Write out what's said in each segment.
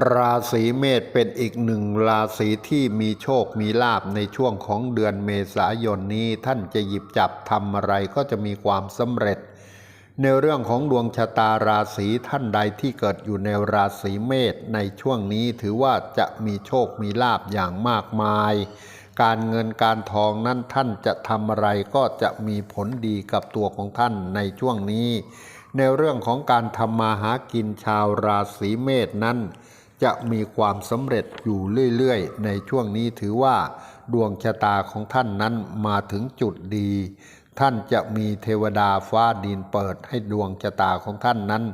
ราศีเมษเป็นอีกหนึ่งราศีที่มีโชคมีลาบในช่วงของเดือนเมษายนนี้ท่านจะหยิบจับทำอะไรก็จะมีความสำเร็จ ในเรื่องของดวงชะตาราศีท่านใดที่เกิดอยู่ในราศีเมษในช่วงนี้ถือว่าจะมีโชคมีลาบอย่างมากมาย การเงินการทองนั้นท่านจะทำอะไรก็จะมีผลดีกับตัวของท่านในช่วงนี้ ในเรื่องของการทำมาหากินชาวราศีเมษนั้น จะมีความสำเร็จอยู่เรื่อยๆ ในช่วงนี้ถือว่า ดวงชะตาของท่านนั้นมาถึงจุดดี ท่านจะมีเทวดาฟ้าดินเปิดให้ดวงชะตาของท่านนั้น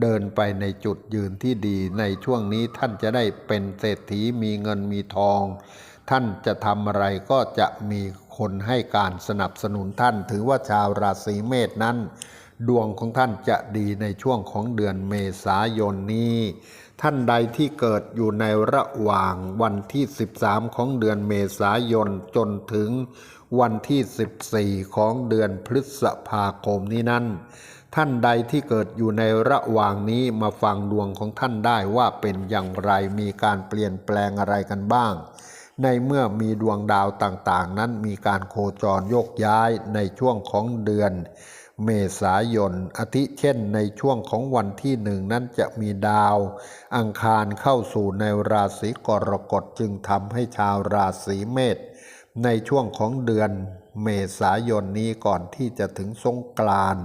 เดินไปในจุดยืนที่ดี ในช่วงนี้ท่านจะได้เป็นเศรษฐีมีเงินมีทอง ท่านจะทำอะไรก็จะมีคนให้การสนับสนุนท่าน ถือว่าชาวราศีเมษนั้น ดวงของท่านจะดีในช่วงของเดือนเมษายนนี้ ท่านใดที่เกิดอยู่ในระหว่างวันที่ 13 ของเดือนเมษายนจนถึงวันที่ 14 ของเดือนพฤษภาคมนี้นั้น ท่านใดที่เกิดอยู่ในระหว่างนี้มาฟังดวงของท่านได้ว่าเป็นอย่างไรมีการเปลี่ยนแปลงอะไรกันบ้าง ในเมื่อมีดวงดาวต่างๆ นั้นมีการโคจรโยกย้ายในช่วงของเดือน เมษายน อาทิเช่นในช่วงของวันที่หนึ่งนั้นจะมีดาว อังคารเข้าสู่ในราศีกรกฎจึงทำให้ชาวราศีเมษในช่วงของเดือนเมษายนนี้ก่อนที่จะถึงสงกรานต์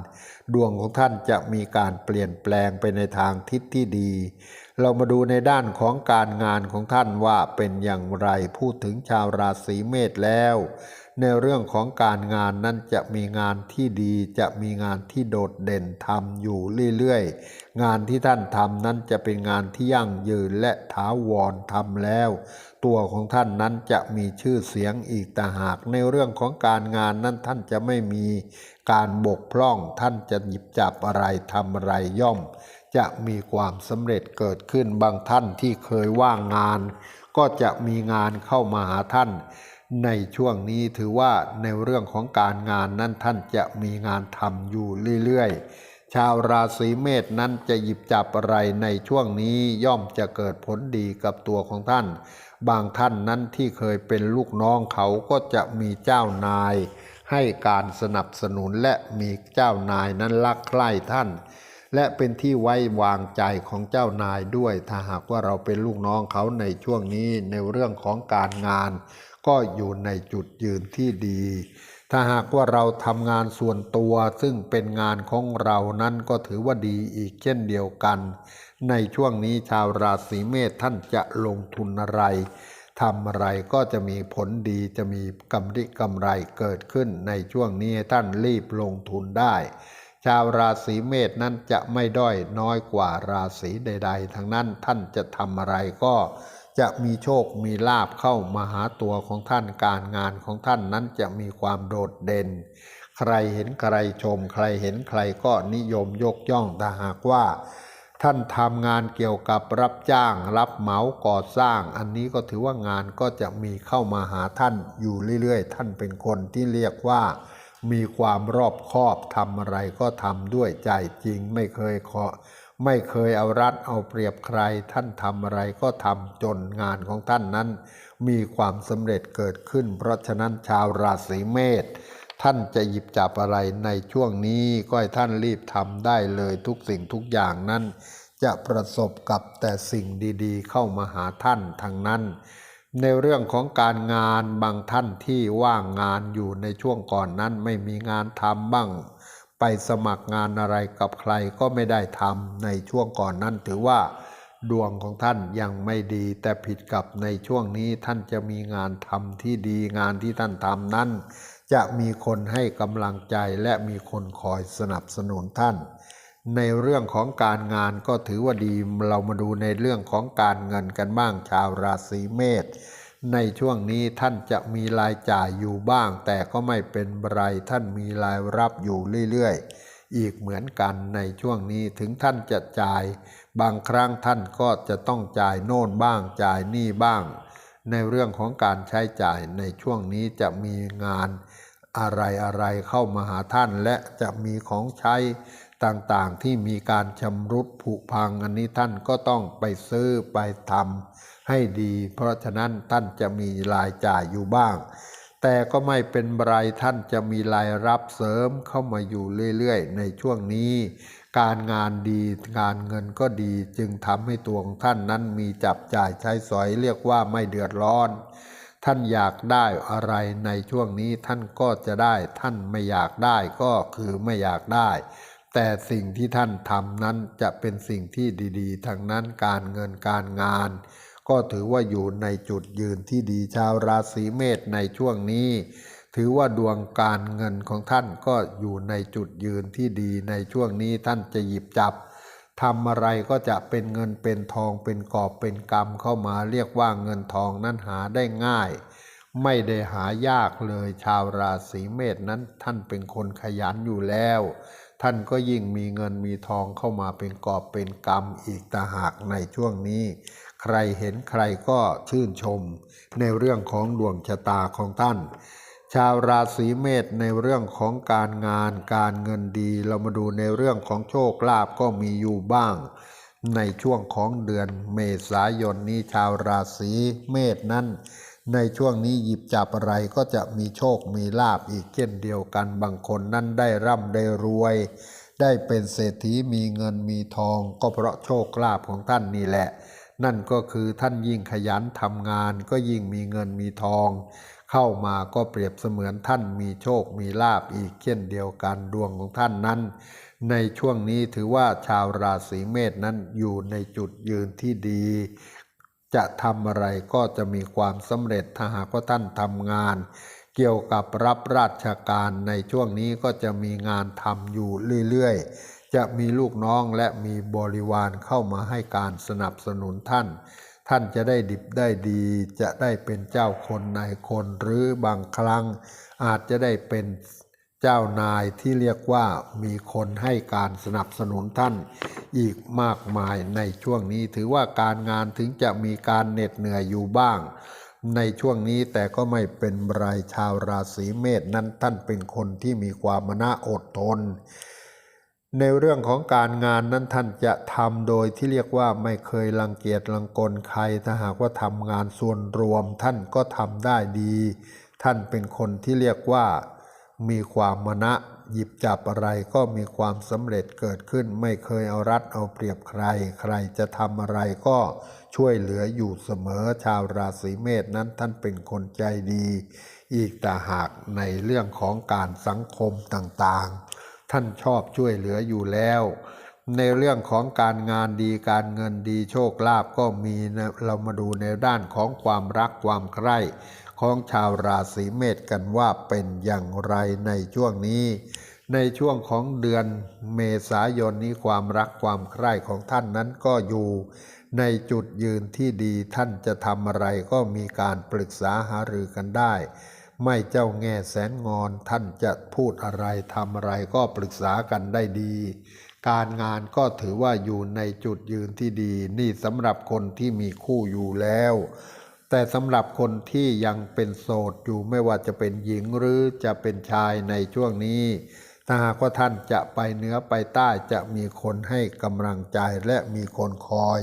ดวงของท่านจะมีการเปลี่ยนแปลงไปในทางทิศที่ดี เรามาดูในด้านของการงานของท่านว่าเป็นอย่างไรพูดถึงชาวราศีเมษแล้ว ในเรื่องของการงานนั้นจะมีงานที่ดีจะมีงานที่โดดเด่นทำอยู่เรื่อยๆ งานที่ท่านทำนั้นจะเป็นงานที่ยั่งยืนและถาวรทำแล้ว ตัวของท่านนั้นจะมีชื่อเสียงอีกต่างหาก ในเรื่องของการงานนั้นท่านจะไม่มีการบกพร่องท่านจะหยิบจับอะไรทำอะไรย่อม จะมีความสำเร็จเกิดขึ้นบางท่านที่เคยว่างงาน ก็จะมีงานเข้ามาหาท่าน ในช่วงนี้ถือว่าในเรื่องของการงานนั้นท่านจะมีงานทำอยู่เรื่อยๆ ชาวราศีเมษนั้นจะหยิบจับอะไรในช่วงนี้ย่อมจะเกิดผลดีกับตัวของท่าน บางท่านนั้นที่เคยเป็นลูกน้องเขาก็จะมีเจ้านาย ให้การสนับสนุนและมีเจ้านายนั้นรักใคร่ท่าน และเป็นที่ไว้วางใจของเจ้านายด้วย ถ้าหากว่าเราเป็นลูกน้องเขาในช่วงนี้ในเรื่องของการงาน ก็อยู่ในจุดยืนที่ดี ถ้าหากว่าเราทำงานส่วนตัวซึ่งเป็นงานของเรานั้นก็ถือว่าดีอีกเช่นเดียวกัน ในช่วงนี้ชาวราศีเมษท่านจะลงทุนอะไรทำอะไรก็จะมีผลดีจะมีกำไรกำไรเกิดขึ้นในช่วงนี้ท่านรีบลงทุนได้ ชาวราศีเมษนั้นจะไม่ด้อยน้อยกว่าราศีใด ๆ ทั้งนั้นท่านจะทำอะไรก็จะมีโชคมีลาบเข้ามาหาตัวของท่านการงานของท่านนั้นจะมีความโดดเด่น ใครเห็นใครชม ใครเห็นใครก็นิยมยกย่องแต่หากว่า ท่านทำงานเกี่ยวกับรับจ้าง รับเหมาก่อสร้าง อันนี้ก็ถือว่างานก็จะมีเข้ามาหาท่านอยู่เรื่อยๆ ท่านเป็นคนที่เรียกว่า มีความรอบคอบทำอะไรก็ทำด้วยใจจริงไม่เคยขอ ไม่เคยเอารัดเอาเปรียบใคร ท่านทำอะไรก็ทำจนงานของท่านนั้น มีความสำเร็จเกิดขึ้น เพราะฉะนั้นชาวราศีเมษท่านจะหยิบจับอะไรในช่วงนี้ก็ให้ท่านรีบทำได้เลยทุกสิ่งทุกอย่างนั้น จะประสบกับแต่สิ่งดีๆ เข้ามาหาท่านทางนั้น ในเรื่องของการงานบางท่านที่ว่างงานอยู่ในช่วงก่อนนั้นไม่มีงานทำบ้าง ไปสมัครงานอะไรกับใครก็ไม่ได้ทำในช่วงก่อนนั้นถือว่า ดวงของท่านยังไม่ดีแต่ผิดกับในช่วงนี้ท่านจะมีงานทำที่ดีงานที่ท่านทำนั้น จะมีคนให้กำลังใจและมีคนคอยสนับสนุนท่าน ในเรื่องของการงานก็ถือว่าดีเรามาดูในเรื่องของการเงินกันบ้างชาวราศีเมษ ในช่วงนี้ท่านจะมีรายจ่ายอยู่บ้าง แต่ก็ไม่เป็นไรท่านมีรายรับอยู่เรื่อยๆ อีกเหมือนกันในช่วงนี้ถึงท่านจะจ่าย บางครั้งท่านก็จะต้องจ่ายโน่นบ้างจ่ายนี่บ้าง ในเรื่องของการใช้จ่ายในช่วงนี้จะมีงานอะไรอะไรๆเข้ามาหาท่านและจะมีของใช้ต่างๆที่มีการชำรุดผุพังอันนี้ท่านก็ต้องไปซื้อไปทำ ให้ดี เพราะฉะนั้นท่านจะมีรายจ่ายอยู่บ้าง แต่ก็ไม่เป็นไรท่านจะมีรายรับเสริมเข้ามาอยู่เรื่อยๆ ในช่วงนี้ การงานดีการเงินก็ดีจึงทำให้ตัวของท่านนั้นมีจับจ่ายใช้สอยเรียกว่าไม่เดือดร้อนท่านอยากได้อะไรในช่วงนี้ท่านก็จะได้ ท่านไม่อยากได้ก็คือไม่อยากได้ แต่สิ่งที่ท่านทำนั้นจะเป็นสิ่งที่ดี ๆทั้งนั้นการเงินการงาน ก็ถือว่าอยู่ในจุดยืนที่ดีชาวราศีเมษในช่วงนี้ ถือว่าดวงการเงินของท่านก็อยู่ในจุดยืนที่ดีในช่วงนี้ท่านจะหยิบจับทำอะไรก็จะเป็นเงินเป็นทองเป็นกอบเป็นกำเข้ามาเรียกว่าเงินทองนั้นหาได้ง่าย ไม่ได้หายากเลยชาวราศีเมษนั้นท่านเป็นคนขยันอยู่แล้ว ท่านก็ยิ่งมีเงินมีทองเข้ามาเป็นกอบเป็นกำอีกต่าหากในช่วงนี้ ใครเห็นใครก็ชื่นชม ในเรื่องของดวงชะตาของท่าน ชาวราศีเมษในเรื่องของการงานการเงินดี เรามาดูในเรื่องของโชคลาภก็มีอยู่บ้าง ในช่วงของเดือนเมษายนนี้ชาวราศีเมษนั้นในช่วงนี้หยิบจับอะไรก็จะมีโชคมีลาบอีกเช่นเดียวกันบางคนนั้นได้ร่ำได้รวย ได้เป็นเศรษฐีมีเงินมีทอง ก็เพราะโชคลาภของท่านนี่แหละ นั่นก็คือท่านยิ่งขยันทำงานก็ยิ่งมีเงินมีทอง เข้ามาก็เปรียบเสมือนท่านมีโชคมีลาบอีกเช่นเดียวกันดวงของท่านนั้น ในช่วงนี้ถือว่าชาวราศีเมษนั้นอยู่ในจุดยืนที่ดี จะทำอะไรก็จะมีความสำเร็จถ้าหากว่าท่านทำงาน เกี่ยวกับรับราชการในช่วงนี้ก็จะมีงานทำอยู่เรื่อยๆ จะมีลูกน้องและมีบริวารเข้ามาให้การสนับสนุนท่าน ท่านจะได้ดิบได้ดี จะได้เป็นเจ้าคนนายคนหรือบางครั้ง อาจจะได้เป็นเจ้านายที่เรียกว่ามีคนให้การสนับสนุนท่าน อีกมากมายในช่วงนี้ถือว่าการงานถึงจะมีการเหน็ดเหนื่อยอยู่บ้าง ในช่วงนี้แต่ก็ไม่เป็นไรชาวราศีเมษนั้นท่านเป็นคนที่มีความมนะอดทน ในเรื่องของการงานนั้นท่านจะทำโดยที่เรียกว่าไม่เคยรังเกียจรังกลใครถ้าหากว่าทำงานส่วนรวมท่านก็ทำได้ดี ท่านเป็นคนที่เรียกว่า มีความมณะหยิบจับอะไรก็มีความสำเร็จเกิดขึ้น ไม่เคยเอารัดเอาเปรียบใคร ใครจะทำอะไรก็ช่วยเหลืออยู่เสมอชาวราศีเมษนั้นท่านเป็นคนใจดี อีกต่หากในเรื่องของการสังคมต่างๆ ท่านชอบช่วยเหลืออยู่แล้ว ในเรื่องของการงานดีการเงินดีโชคลาภก็มีนะเรามาดูในด้านของความรักความใคร่ของชาวราศีเมษกันว่าเป็นอย่างไรในช่วงนี้ ในช่วงของเดือนเมษายนนี้ความรักความใคร่ของท่านนั้นก็อยู่ในจุดยืนที่ดีท่านจะทำอะไรก็มีการปรึกษาหารือกันได้ ไม่เจ้าแง่แสนงอนท่านจะพูดอะไรทำอะไรก็ปรึกษากันได้ดี การงานก็ถือว่าอยู่ในจุดยืนที่ดี นี่สำหรับคนที่มีคู่อยู่แล้ว แต่สำหรับคนที่ยังเป็นโสดอยู่ไม่ว่าจะเป็นหญิงหรือจะเป็นชายในช่วงนี้ถ้าหากว่าท่านจะไปเหนือไปใต้จะมีคนให้กำลังใจและมีคนคอย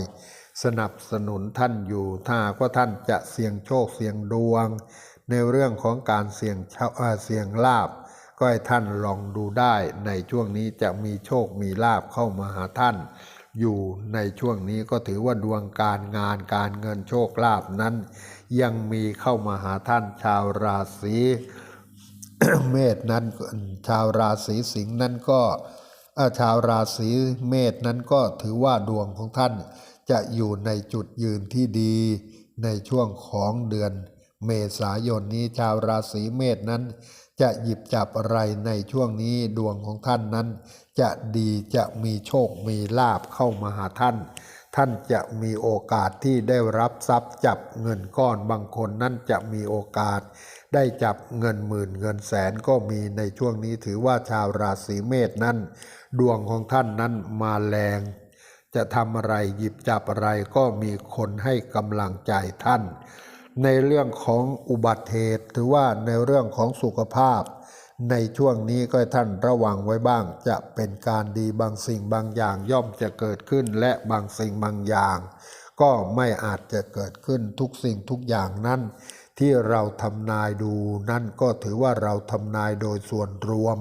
สนับสนุนท่านอยู่ ถ้าหากว่าท่านจะเสี่ยงโชคเสี่ยงดวง ในเรื่องของการเสี่ยงเเสี่ยงลาบก็ให้ท่านลองดูได้ในช่วงนี้จะมีโชคมีลาบเข้ามาหาท่าน อยู่ในช่วงนี้ก็ถือว่าดวงการงานการเงินโชคลาภนั้น ยังมีเข้ามาหาท่านชาวราศีเมษนั้นชาวราศีสิงห์นั้นก็ชาวราศีเมษนั้นก็ถือว่าดวงของท่านจะอยู่ในจุดยืนที่ดีในช่วงของเดือน เมษายนนี้ชาวราศีเมษนั้น จะหยิบจับอะไรในช่วงนี้ดวงของท่านนั้น จะดีจะมีโชคมีลาบเข้ามาหาท่าน ท่านจะมีโอกาสที่ได้รับทรัพย์จับเงินก้อนบางคนนั้นจะมีโอกาส ได้จับเงินหมื่นเงินแสนก็มีในช่วงนี้ถือว่าชาวราศีเมษนั้น ดวงของท่านนั้นมาแรงจะทำอะไรหยิบจับอะไรก็มีคนให้กำลังใจท่าน ในเรื่องของอุบัติเหตุถือว่าในเรื่องของสุขภาพ ในช่วงนี้ก็ท่านระวังไว้บ้าง จะเป็นการดีบางสิ่งบางอย่างย่อมจะเกิดขึ้นและบางสิ่งบางอย่าง ก็ไม่อาจจะเกิดขึ้นทุกสิ่งทุกอย่างนั้นที่เราทำนายดูนั่นก็ถือว่าเราทำนายโดยส่วนรวม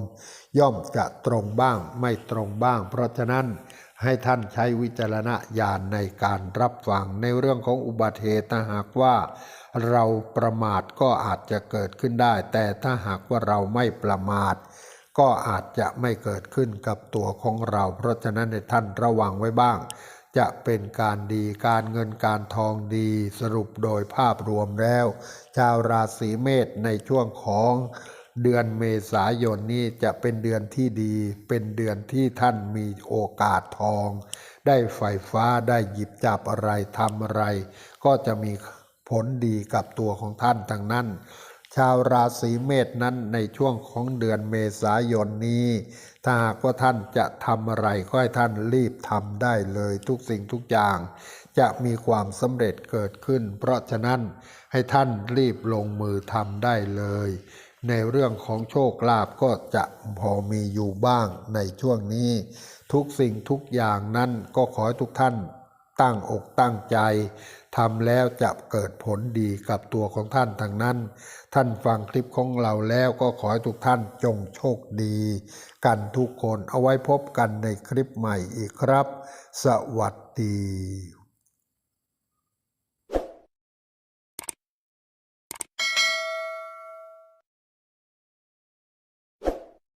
ย่อมจะตรงบ้างไม่ตรงบ้าง เพราะฉะนั้นให้ท่านใช้วิจารณญาณในการรับฟังในเรื่องของอุบัติเหตุหากว่า เราประมาทก็อาจจะเกิดขึ้นได้ แต่ถ้าหากว่าเราไม่ประมาท ก็อาจจะไม่เกิดขึ้นกับตัวของเรา เพราะฉะนั้นในท่านระวังไว้บ้าง จะเป็นการดีการเงินการทองดีสรุปโดยภาพรวมแล้ว ชาวราศีเมษในช่วงของเดือนเมษายนนี้จะเป็นเดือนที่ดี เป็นเดือนที่ท่านมีโอกาสทอง ได้ไฟฟ้าได้หยิบจับอะไรทำอะไร ก็จะมี ผลดีกับตัวของท่านทั้งนั้น ชาวราศีเมษนั้นในช่วงของเดือนเมษายนนี้ ถ้าหากว่าท่านจะทำอะไรก็ให้ท่านรีบทำได้เลยทุกสิ่งทุกอย่าง จะมีความสำเร็จเกิดขึ้น เพราะฉะนั้นให้ท่านรีบลงมือทำได้เลย ในเรื่องของโชคลาภก็จะพอมีอยู่บ้างในช่วงนี้ ทุกสิ่งทุกอย่างนั้นก็ขอให้ทุกท่านตั้งอกตั้งใจ ทำแล้วจะเกิดผลดีกับตัวของท่านทางนั้น ท่านฟังคลิปของเราแล้วก็ขอให้ทุกท่านจงโชคดี กันทุกคนเอาไว้พบกันในคลิปใหม่อีกครับ สวัสดี